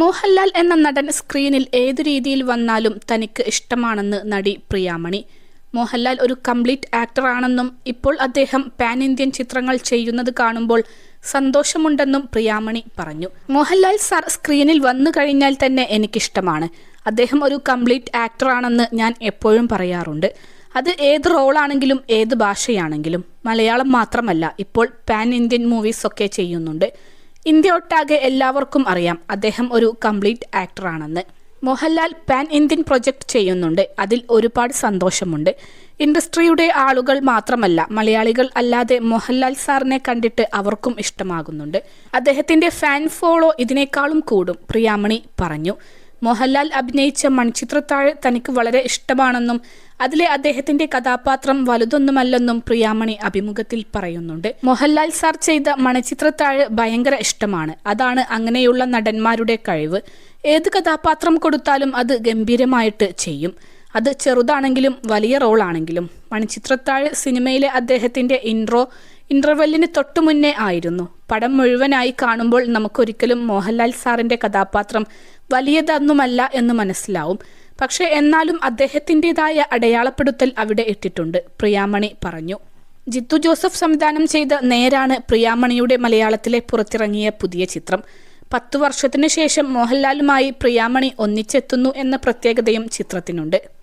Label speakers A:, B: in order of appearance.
A: മോഹൻലാൽ എന്ന നടൻ സ്ക്രീനിൽ ഏതു രീതിയിൽ വന്നാലും തനിക്ക് ഇഷ്ടമാണെന്ന് നടി പ്രിയാമണി. മോഹൻലാൽ ഒരു കംപ്ലീറ്റ് ആക്ടർ ആണെന്നും ഇപ്പോൾ അദ്ദേഹം പാൻ ഇന്ത്യൻ ചിത്രങ്ങൾ ചെയ്യുന്നത് കാണുമ്പോൾ സന്തോഷമുണ്ടെന്നും പ്രിയാമണി പറഞ്ഞു. മോഹൻലാൽ സാർ സ്ക്രീനിൽ വന്നു കഴിഞ്ഞാൽ തന്നെ എനിക്കിഷ്ടമാണ്. അദ്ദേഹം ഒരു കംപ്ലീറ്റ് ആക്ടർ ആണെന്ന് ഞാൻ എപ്പോഴും പറയാറുണ്ട്. അത് ഏത് റോളാണെങ്കിലും ഏത് ഭാഷയാണെങ്കിലും. മലയാളം മാത്രമല്ല ഇപ്പോൾ പാൻ ഇന്ത്യൻ മൂവീസ് ഒക്കെ ചെയ്യുന്നുണ്ട്. ഇന്ത്യ ഒട്ടാകെ എല്ലാവർക്കും അറിയാം അദ്ദേഹം ഒരു കംപ്ലീറ്റ് ആക്ടറാണെന്ന്. മോഹൻലാൽ പാൻ ഇന്ത്യൻ പ്രൊജക്ട് ചെയ്യുന്നുണ്ട്. അതിൽ ഒരുപാട് സന്തോഷമുണ്ട്. ഇൻഡസ്ട്രിയുടെ ആളുകൾ മാത്രമല്ല മലയാളികൾ അല്ലാതെ മോഹൻലാൽ സാറിനെ കണ്ടിട്ട് അവർക്കും ഇഷ്ടമാകുന്നുണ്ട്. അദ്ദേഹത്തിന്റെ ഫാൻ ഫോളോ ഇതിനേക്കാളും കൂടും പ്രിയാമണി പറഞ്ഞു. മോഹൻലാൽ അഭിനയിച്ച മൺചിത്രത്താഴ് തനിക്ക് വളരെ ഇഷ്ടമാണെന്നും അതിലെ അദ്ദേഹത്തിന്റെ കഥാപാത്രം വലുതൊന്നുമല്ലെന്നും പ്രിയാമണി അഭിമുഖത്തിൽ പറയുന്നുണ്ട്. മോഹൻലാൽ സാർ ചെയ്ത മണിച്ചിത്രത്താഴ് ഭയങ്കര ഇഷ്ടമാണ്. അതാണ് അങ്ങനെയുള്ള നടന്മാരുടെ കഴിവ്. ഏത് കഥാപാത്രം കൊടുത്താലും അത് ഗംഭീരമായിട്ട് ചെയ്യും. അത് ചെറുതാണെങ്കിലും വലിയ റോളാണെങ്കിലും. മണിച്ചിത്രത്താഴ് സിനിമയിലെ അദ്ദേഹത്തിന്റെ ഇൻട്രോ ഇന്റർവെല്ലിന് തൊട്ടു മുന്നേ ആയിരുന്നു. പടം മുഴുവനായി കാണുമ്പോൾ നമുക്കൊരിക്കലും മോഹൻലാൽ സാറിന്റെ കഥാപാത്രം വലിയതൊന്നുമല്ല എന്ന് മനസ്സിലാവും. പക്ഷേ എന്നാലും അദ്ദേഹത്തിന്റെതായ അടയാളപ്പെടുത്തൽ അവിടെ ഇട്ടിട്ടുണ്ട് പ്രിയാമണി പറഞ്ഞു. ജിത്തു ജോസഫ് സംവിധാനം ചെയ്ത നേരാണ് പ്രിയാമണിയുടെ മലയാളത്തിലെ പുറത്തിറങ്ങിയ പുതിയ ചിത്രം. പത്തു വർഷത്തിനു ശേഷം മോഹൻലാലുമായി പ്രിയാമണി ഒന്നിച്ചെത്തുന്നു എന്ന പ്രത്യേകതയും ചിത്രത്തിനുണ്ട്.